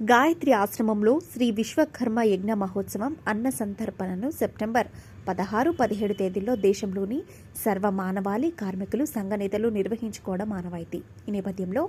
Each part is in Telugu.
గాయత్రి ఆశ్రమంలో శ్రీ విశ్వకర్మ యజ్ఞ మహోత్సవం అన్న సంతర్పణను సెప్టెంబర్ పదహారు పదిహేడు తేదీల్లో దేశంలోని సర్వ మానవాళి కార్మికులు సంఘ నేతలు నిర్వహించుకోవడం ఆనవాయితీ. ఈ నేపథ్యంలో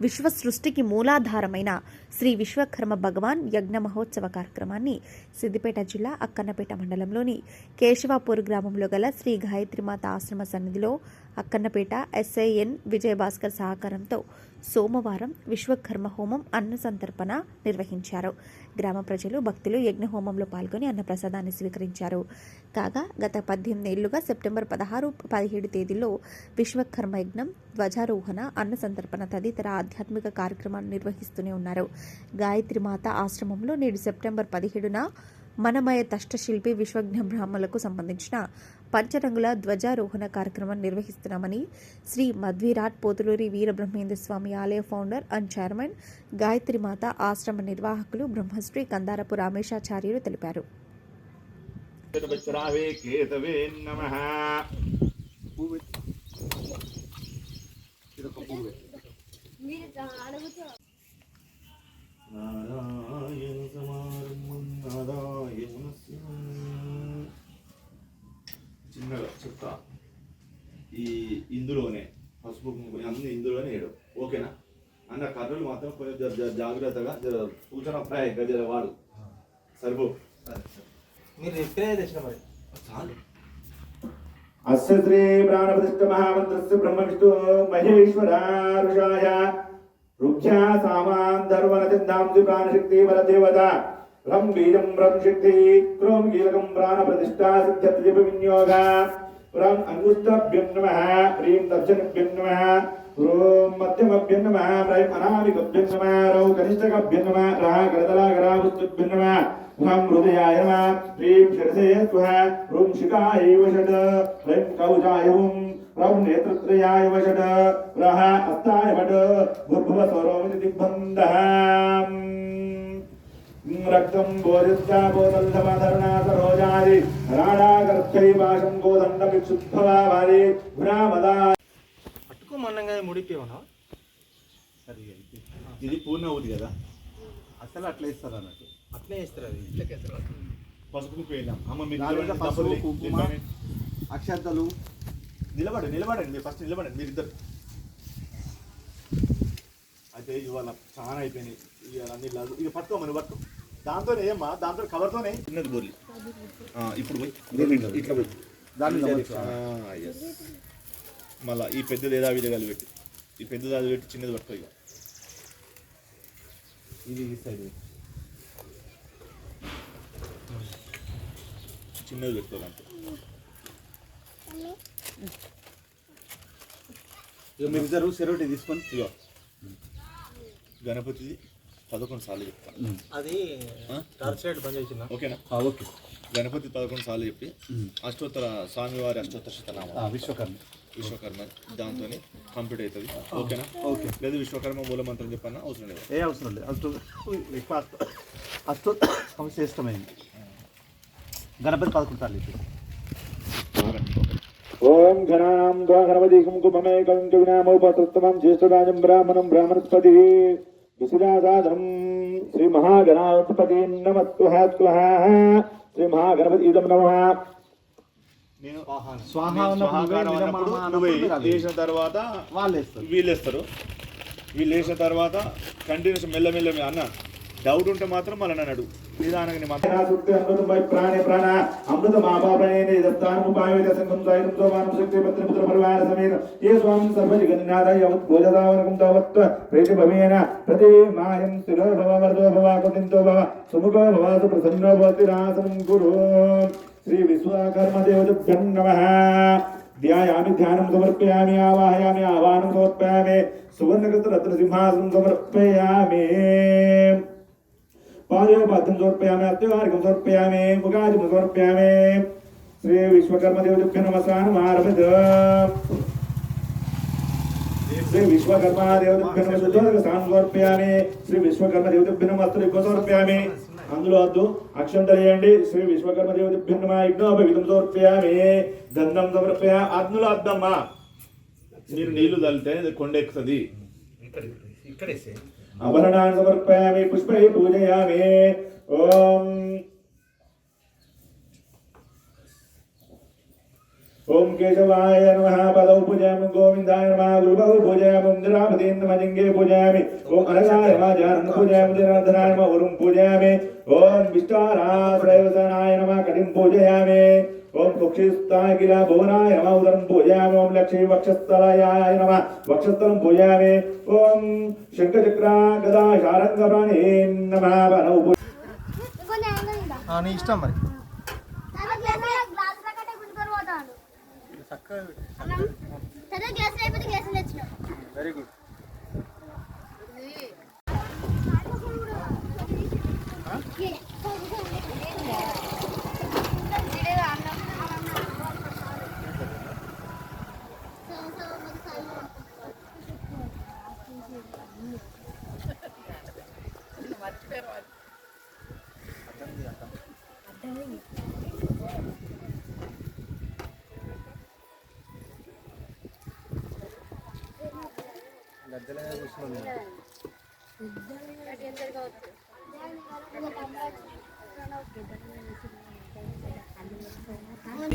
విశ్వ సృష్టికి మూలాధారమైన శ్రీ విశ్వకర్మ భగవాన్ యజ్ఞ మహోత్సవ కార్యక్రమాన్ని సిద్దిపేట జిల్లా అక్కన్నపేట మండలంలోని కేశవాపూర్ గ్రామంలో గల శ్రీ గాయత్రిమాత ఆశ్రమ సన్నిధిలో అక్కన్నపేట ఎస్ఐఎన్ విజయభాస్కర్ సహకారంతో సోమవారం విశ్వకర్మ హోమం అన్న సంతర్పణ నిర్వహించారు. గ్రామ ప్రజలు భక్తులు యజ్ఞ హోమంలో పాల్గొని అన్నప్రసాదాన్ని స్వీకరించారు. కాగా గత పద్దెనిమిది ఏళ్ళుగా సెప్టెంబర్ పదహారు పదిహేడు తేదీలో విశ్వకర్మ యజ్ఞం ధ్వజారోహణ అన్న సంతర్పణ తదితర ఆధ్యాత్మిక కార్యక్రమాలు నిర్వహిస్తూనే ఉన్నారు. గాయత్రి మాత ఆశ్రమంలో నేడు సెప్టెంబర్ పదిహేడున మనమయ తష్టశిల్పి విశ్వజ్ఞ బ్రాహ్మణులకు సంబంధించిన పంచరంగుల ధ్వజారోహణ కార్యక్రమం నిర్వహిస్తున్నామని శ్రీ మధ్విరాట్ పోతులూరి వీరబ్రహ్మేంద్ర స్వామి ఆలయ ఫౌండర్ అండ్ చైర్మన్ గాయత్రి మాత ఆశ్రమ నిర్వాహకులు బ్రహ్మశ్రీ కందారపు రామేశాచార్యులు తెలిపారు. నమః. నారాయణ సమారంభం నారాయణస్య చిన్నగా చెప్తా ఈ ఇందులోనే పసుపు కుంకుమ అన్ని ఇందులోనే వేయడం ఓకేనా అన్న కర్రలు మాత్రం కొంచెం జాగ్రత్తగా జర సూచన ప్రాయంగా జర వాడు సరిపో మీరు ఎప్పుడే తెచ్చిన మరి చాలు अस्य श्री प्राणप्रतिष्ठ महामन्त्रस्य ब्रह्मविष्णु महेश्वरारुषाय रुभ्या सामान् धर्मनचिन्तांसि प्राणशक्ति बलदेवता रं बीजं रं शक्ति क्रों कीलकं प्राणप्रतिष्ठा सिद्ध्यतिजपविनियोग रं अङ्गुष्ठाभ्यं नमः ह्रीं दर्शनभ्यं नमः ॐ मध्यमभ्यं नमः ह्रैं अनामिकभ्यं नमः रौ कनिष्ठकभ्यं नमः रः करतलाकरावस्तुभ्यं नमः उहं हृदयाय नमः ह्रीं शिरसे स्वः ह्रूं शिखाय वषट् ह्रीं कवचाय हुं रौं नेत्रत्रयाय वषट् रः हस्ताय वट् भूर्भुवस्वरोमिति दिग्बन्धः रक्तं बोधिस्तापोदल्धमधर्णा सरोजादि राणागर्भैवाशं गोदण्डमिक्षुद्भवादि भ्रामदा పట్టుకోమన్నంగా ముడిపోయావనా సరే ఇది ఇది పూర్ణావతి కదా అసలు అట్లా ఇస్తారు అన్నట్టు అట్లే ఇస్తారు అది ఇట్లకే ఇస్తారు పసుపు పోయినాం అమ్మ మీరు మీద నిలబడండి, పసుపు, కుంకుమ. నిలబడండి. అక్షంతలు నిలబడండి నిలబడండి మీరు ఫస్ట్ నిలబడండి మీరు ఇద్దరు అయితే ఇవాళ చాలా అయిపోయినాయి ఇవాళ అన్ని లడ్డు ఇక పట్టుకో మనం దాంతోనే ఏమ్మా దాంతో కవర్తోనే చిన్నది బోర్లి ఇప్పుడు పోయి ఇట్లా పోయి దాన్ని మళ్ళీ ఈ పెద్దది ఏదో విధంగా పెట్టి ఈ పెద్దది అది పెట్టి చిన్నది పట్టుకో ఇక ఇది ఈ సైడ్ చిన్నది పెట్టుకో దాంతో ఇక మీరు ఇద్దరు సెరవటి తీసుకొని ఇగో గణపతిది పదకొండు సార్లు చెప్తాను అది ఓకేనా ఓకే గణపతి పదకొండు సార్లు చెప్పి అష్టోత్తర స్వామివారి అష్టోత్తర శతనామం విశ్వకర్మ విశ్వకర్మ దాంతో కంప్లీట్ అవుతుంది ఓకేనా ఓకే లేదు విశ్వకర్మ మూల మంత్రం చెప్పన్నా అవసరం లేదు ఏ అవసరం లేదు అష్టో ఎక్కువ అష్టో సమస్య ఇష్టమైంది గణపతి పదకొండు సార్లు ఇప్పుడు ఓం ఘనాం ద్వా బ్రాహ్మణం బ్రాహ్మణస్పతి శ్రీ మహాగణాధిపతి శ్రీ మహాగణపతి ఇదం తర్వాత వాళ్ళు వీళ్ళు వీళ్ళు తర్వాత కంటిన్యూస్ మెల్లమెల్ల అన్న డౌట్ ఉంటే మాత్రం. మళ్ళీ నన్ను నిదానంగా అమృతంపై ప్రాణ ప్రాణ. అమృత మాపాప్రణేన దత్తానుపాయమిత సంఘం సాయుధం సోమానం శక్తి పత్రపుత్ర పరివార సమేత. ఏ స్వామి సర్వ జగన్నాథాయ పూజతావనకం తవత్వ ప్రేతి భవేన ప్రతి మాయం స్థిరో భవ వరదో భవ కుటింతో భవ. సుముఖో భవాసు ప్రసన్నో భవతి రాసం గురు. శ్రీ విశ్వకర్మదేవతుభ్యం నమ. ధ్యాయామి ధ్యానం సమర్పయామి ఆవాహయామి ఆవాహనం సమర్పయామి. సువర్ణకృత రత్న సింహాసనం సమర్పయామి. समर्पयामि पादयोपाद्यं समर्पयामि अत्यवारिकं समर्पयामि मुगादिं समर्पयामि श्री विश्वकर्मदेवताभ्यो नमस्कारमारभत श्री विश्वकर्मा देवताभ्यो नमः शुद्धोदकस्थानं समर्पयामि श्री विश्वकर्मा देवताभ्यो नमः अस्त्रिको समर्पयामि అందులో వద్దు అక్షంతలు వేయండి శ్రీ విశ్వకర్మ దేవత భిన్నమా యజ్ఞోపవిధం సమర్పయామి దండం సమర్పయ అందులో వద్దమ్మా మీరు నీళ్లు తల్లితే అది కొండెక్కుతుంది ఇక్కడేసే आभरणान् समर्पयामि पुष्पै पूजयामि। ॐ ॐ केशवाय नमः, पदौ पूजयामि गोविन्दाय नमः गुरुभौ पूजयामि इन्द्रापतीन्द्रमजिङ्गे पूजयामि ॐ अनगाय वाजानं पूजयामि, जनार्दनाय नमः गुरुं पूजयामि ॐ विष्टाराश्रयवदनाय नमः, कटिं पूजयामि। ఓం కుక్షిస్తాయ కిల భువనాయ నమ ఉదరం పూజయామి ఓం లక్ష్మీ వక్షస్థలాయ నమ. వక్షస్థలం పూజయామి ఓం శంఖచక్ర గదా శారంగ ప్రాణే నమ పూజ నీ ఇష్టం మరి. వెరీ గుడ్ గద్దెలనే కూర్చున్నాను హరి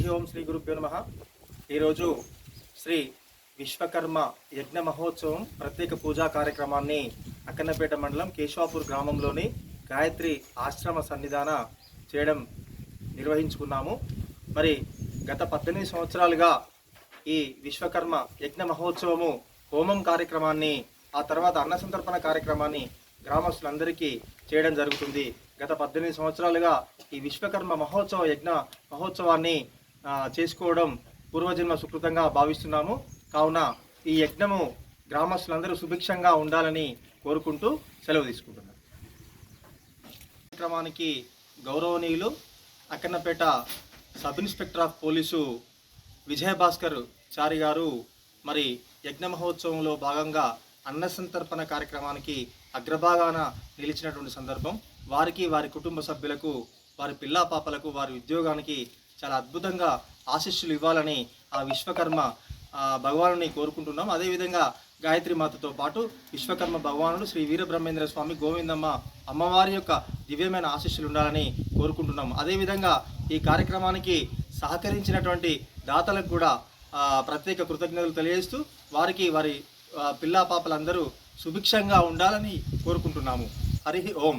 ఓం శ్రీ గురుభ్యో నమ ఈరోజు శ్రీ విశ్వకర్మ యజ్ఞ మహోత్సవం ప్రత్యేక పూజా కార్యక్రమాన్ని అక్కన్నపేట మండలం కేశవాపూర్ గ్రామంలోని గాయత్రి ఆశ్రమ సన్నిధాన చేయడం నిర్వహించుకున్నాము. మరి గత పద్దెనిమిది సంవత్సరాలుగా ఈ విశ్వకర్మ యజ్ఞ మహోత్సవము హోమం కార్యక్రమాన్ని ఆ తర్వాత అన్న సంతర్పణ కార్యక్రమాన్ని గ్రామస్తులందరికీ చేయడం జరుగుతుంది. గత పద్దెనిమిది సంవత్సరాలుగా ఈ విశ్వకర్మ మహోత్సవ యజ్ఞ మహోత్సవాన్ని చేసుకోవడం పూర్వజన్మ సుకృతంగా భావిస్తున్నాము. కావున ఈ యజ్ఞము గ్రామస్తులందరూ సుభిక్షంగా ఉండాలని కోరుకుంటూ సెలవు తీసుకుంటున్నాను. కార్యక్రమానికి గౌరవనీయులు Akkannapeta sub inspector of police Vijayabhaskar Chari గారు మరి యజ్ఞ మహోత్సవంలో భాగంగా అన్న సంతర్పణ కార్యక్రమానికి అగ్రభాగాన నిలిచినటువంటి సందర్భం. వారికి వారి కుటుంబ సభ్యులకు వారి పిల్లా పాపలకు వారి ఉద్యోగానికి చాలా అద్భుతంగా ఆశీస్సులు ఇవ్వాలని ఆ విశ్వకర్మ భగవాను కోరుకుంటున్నాం. అదేవిధంగా గాయత్రి మాతతో పాటు విశ్వకర్మ భగవానుడు శ్రీ వీరబ్రహ్మేంద్ర స్వామి గోవిందమ్మ అమ్మవారి యొక్క దివ్యమైన ఆశీస్సులు ఉండాలని కోరుకుంటున్నాం అదేవిధంగా ఈ కార్యక్రమానికి సహకరించినటువంటి దాతలకు కూడా ప్రత్యేక కృతజ్ఞతలు తెలియజేస్తూ వారికి వారి పిల్లా పాపలందరూ సుభిక్షంగా ఉండాలని కోరుకుంటున్నాము. హరి ఓం.